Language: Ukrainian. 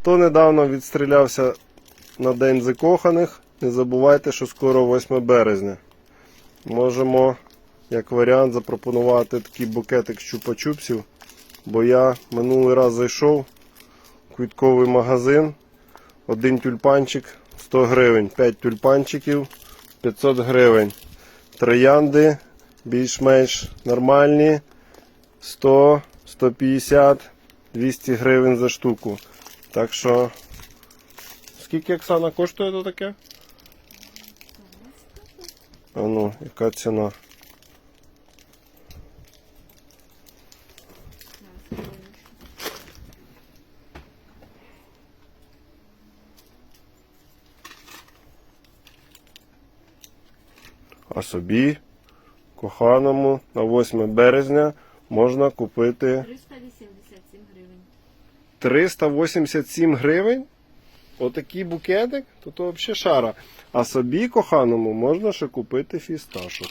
Хто недавно відстрілявся на День закоханих, не забувайте, що скоро 8 березня. Можемо, як варіант, запропонувати такий букетик чупа-чупсів, бо я минулий раз зайшов в квітковий магазин. Один тюльпанчик 100 гривень, 5 тюльпанчиків 500 гривень. Троянди більш-менш нормальні 100, 150, 200 гривень за штуку. Так що, скільки Оксана коштує то таке? А ну, яка ціна? А собі, коханому, на 8 березня можна купити 387 гривень. 387 гривень. Отакий букетик, то то взагалі шара. А собі, коханому, можна ще купити фісташок.